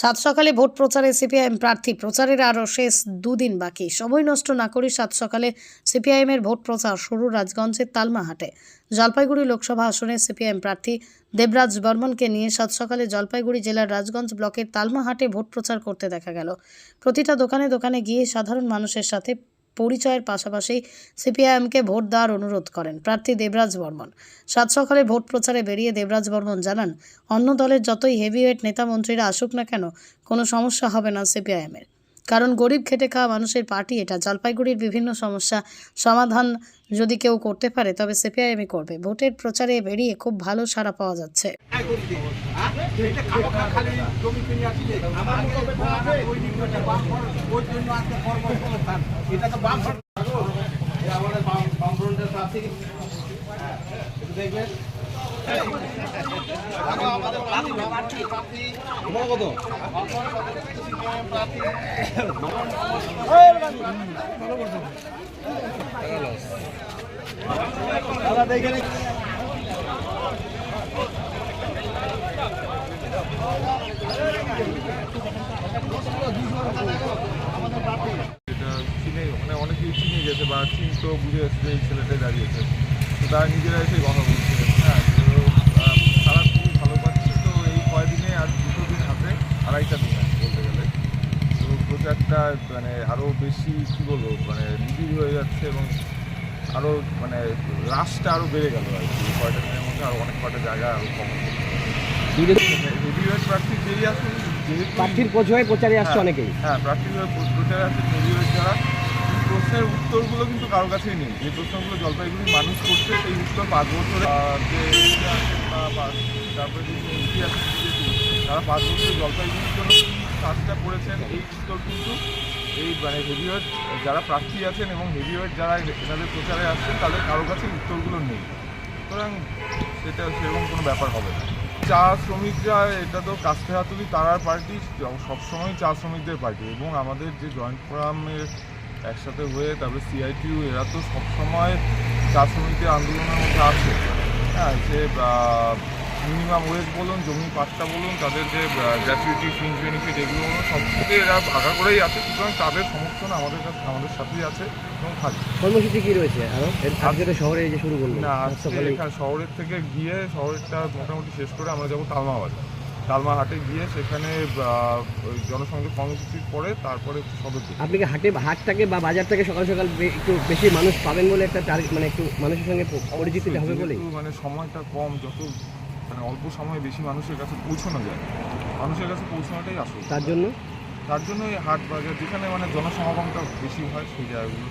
সাত সকালে ভোট প্রচারে সিপিআইএম প্রার্থী প্রচারের আরও শেষ দুদিন বাকি। সময় নষ্ট না করে সাত সকালে সিপিআইএমের ভোট প্রচার শুরু রাজগঞ্জের তালমাহাটে। জলপাইগুড়ি লোকসভা আসনে সিপিআইএম প্রার্থী দেবরাজ বর্মনকে নিয়ে সাত সকালে জলপাইগুড়ি জেলার রাজগঞ্জ ব্লকের তালমাহাটে ভোট প্রচার করতে দেখা গেল। প্রতিটা দোকানে দোকানে গিয়ে সাধারণ মানুষের সাথে পরিচয়ের পাশাপাশি সিপিআইএমকে ভোট দেওয়ার অনুরোধ করেন প্রার্থী দেবরাজ বর্মন। সাত সকালে ভোট প্রচারে বেরিয়ে দেবরাজ বর্মন জানান, অন্য দলের যতই হেভিওয়েট নেতা মন্ত্রীরা আসুক না কেন, কোনো সমস্যা হবে না সিপিআইএমের। কারণ গরিব খেটে খাওয়া মানুষের পার্টি এটা জলপাইগুড়ির বিভিন্ন সমস্যা সমাধান যদি কেউ করতে পারে তবে সিপিআইএমই করবে ভোটের প্রচারে বেরিয়ে খুব ভালো সাড়া পাওয়া যাচ্ছে। হ্যাঁ, দেখবেন। কত? মানে অনেকেই চিনে গেছে বা চিনতো বুঝে এসছে এই ছেলেটাই দাঁড়িয়েছে তারা নিজেরা এসে কথা বলছিলেন হ্যাঁ তো আহ, তারা খুবই ভালো পাচ্ছে তো এই কয়দিনে আর দুটো দিন হাতে আড়াইটা দিন আছে বলতে গেলে তো প্রচারটা মানে আরও বেশি কী বলব মানে নিবিড় হয়ে যাচ্ছে এবং আরও মানে রাশটা আরও বেড়ে গেল আর কি। কয়টা দিনের মধ্যে আরও অনেক কয়টা জায়গা আরও কম হেভিওয়েট প্রার্থী আসুন প্রচারে আসছে হ্যাঁ, অনেকেই। হ্যাঁ প্রচারে হেভিওয়েট যারা। প্রশ্নের উত্তরগুলো কিন্তু কারও কাছেই নেই। যে প্রশ্নগুলো জলপাইগুড়ির মানুষ করছে সেই উত্তর পাঁচ বছরে যে তারপরে তারা পাঁচ বছরে জলপাইগুড়ির জন্য কাজটা করেছেন, এই উত্তর কিন্তু এই মানে হেভিওয়েট যারা প্রার্থী আছেন এবং হেভিওয়েট যারা এনাদের প্রচারে আসছেন, তাদের কারও কাছে উত্তরগুলো নেই। সুতরাং সেটা সেরকম কোনো ব্যাপার হবে না। চা শ্রমিকরা, এটা তো কাস্তে হাতুলি তারার পার্টি, সবসময় চা শ্রমিকদের পার্টি এবং আমাদের যে জয়েন্ট ফোরামের একসাথে হয়ে তারপরে সিআইটিউ এরা তো সবসময় চা শ্রমিকদের আন্দোলনের মধ্যে আছে। হ্যাঁ যে মিনিমাম ওয়েজ বলুন জমি পাট্টা বলুন তাদের যে গ্র্যাচুইটি ফিঞ্চ বেনিফিট এগুলো বলুন সব থেকে এরা আগা করেই আছে সুতরাং তাদের সমর্থন আমাদের কাছে আমাদের সাথেই আছে এবং থাকবে কর্মসূচি কি রয়েছে আরও? আজকে তো শহরে যে শুরু করল। না এখানে শহরের থেকে গিয়ে শহরটা মোটামুটি শেষ করে আমরা যাব তালমা বাজার তালমা হাটে গিয়ে সেখানে জনসংযোগ কর্মসূচির পরে তারপরে সদর আপনি কি হাটে হাটটাকে বা বাজারটাকে সকাল সকাল একটু বেশি মানুষ পাবেন বলে একটা টার্গেট মানে একটু মানুষের সঙ্গে পরিচিতি হবে বলে মানে সময়টা কম যত মানে অল্প সময়ে বেশি মানুষের কাছে পৌঁছানো যায়। মানুষের কাছে পৌঁছানোটাই আসল। তার জন্য? তার জন্য এই হাট বাজার যেখানে মানে জনসমাগমটা বেশি হয় সেই জায়গাগুলো।